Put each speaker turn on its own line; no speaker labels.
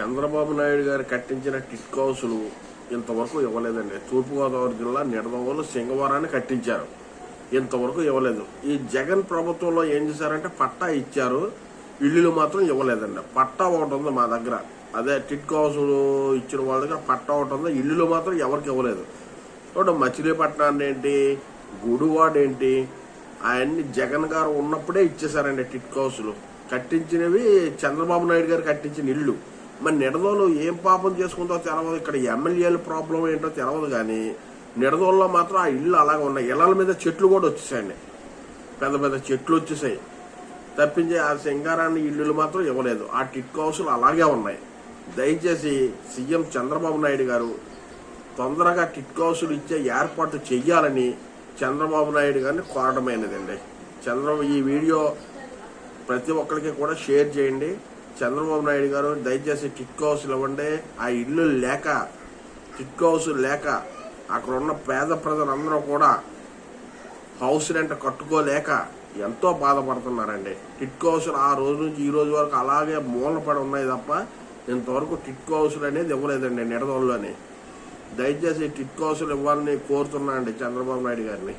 చంద్రబాబు నాయుడు గారు కట్టించిన టిక్ హౌసులు ఇంతవరకు ఇవ్వలేదండి. తూర్పుగోదావరి జిల్లా నిడదవోలు సింగవరాన్ని కట్టించారు. ఇంతవరకు ఇవ్వలేదు. ఈ జగన్ ప్రభుత్వంలో ఏం చేశారంటే పట్టా ఇచ్చారు. ఇల్లులు మాత్రం ఇవ్వలేదండి. పట్టా ఒకటి ఉంది మా దగ్గర. అదే టిట్ హౌసులు ఇచ్చిన వాళ్ళ దగ్గర పట్టా ఒకటి ఉంది. ఇల్లులు మాత్రం ఎవరికి ఇవ్వలేదు. ఇప్పుడు మచిలీపట్నాన్ని ఏంటి గుడివాడ ఏంటి అవన్నీ జగన్ గారు ఉన్నప్పుడే ఇచ్చేసారండి టిట్ హౌసులు. కట్టించినవి చంద్రబాబు నాయుడు గారు కట్టించిన ఇల్లు. మరి నిడదోలు ఏం పాపం చేసుకుందో తెలవదు. ఇక్కడ ఎమ్మెల్యేల ప్రాబ్లం ఏంటో తెలవదు కానీ నిడదోల్లో మాత్రం ఆ ఇల్లు అలాగే ఉన్నాయి. ఇళ్ళల మీద చెట్లు కూడా వచ్చేసాయండి. పెద్ద పెద్ద చెట్లు వచ్చేసాయి. తప్పించి ఆ సింగారాన్ని ఇల్లులు మాత్రం ఇవ్వలేదు. ఆ టిట్ హౌసులు అలాగే ఉన్నాయి. దయచేసి సీఎం చంద్రబాబు నాయుడు గారు తొందరగా టిట్ హౌసులు ఇచ్చే ఏర్పాటు చెయ్యాలని చంద్రబాబు నాయుడు గారిని కోరడమైనదండి చంద్రబాబు ఈ వీడియో ప్రతి ఒక్కరికి కూడా షేర్ చేయండి. చంద్రబాబు నాయుడు గారు దయచేసి టిట్ హౌస్లు ఇవ్వండి. ఆ ఇల్లు లేక టిట్ హౌస్ లేక అక్కడ ఉన్న పేద ప్రజలందరూ కూడా హౌస్ రెంట్ కట్టుకోలేక ఎంతో బాధపడుతున్నారండి. టిట్ హౌసులు ఆ రోజు నుంచి ఈ రోజు వరకు అలాగే మూలపడి ఉన్నాయి తప్ప ఇంతవరకు టిట్ హౌస్లు అనేది ఇవ్వలేదండి నిడదోళ్ళని దయచేసి టిట్ హౌసులు ఇవ్వాలని కోరుతున్నా అండి చంద్రబాబు నాయుడు గారిని.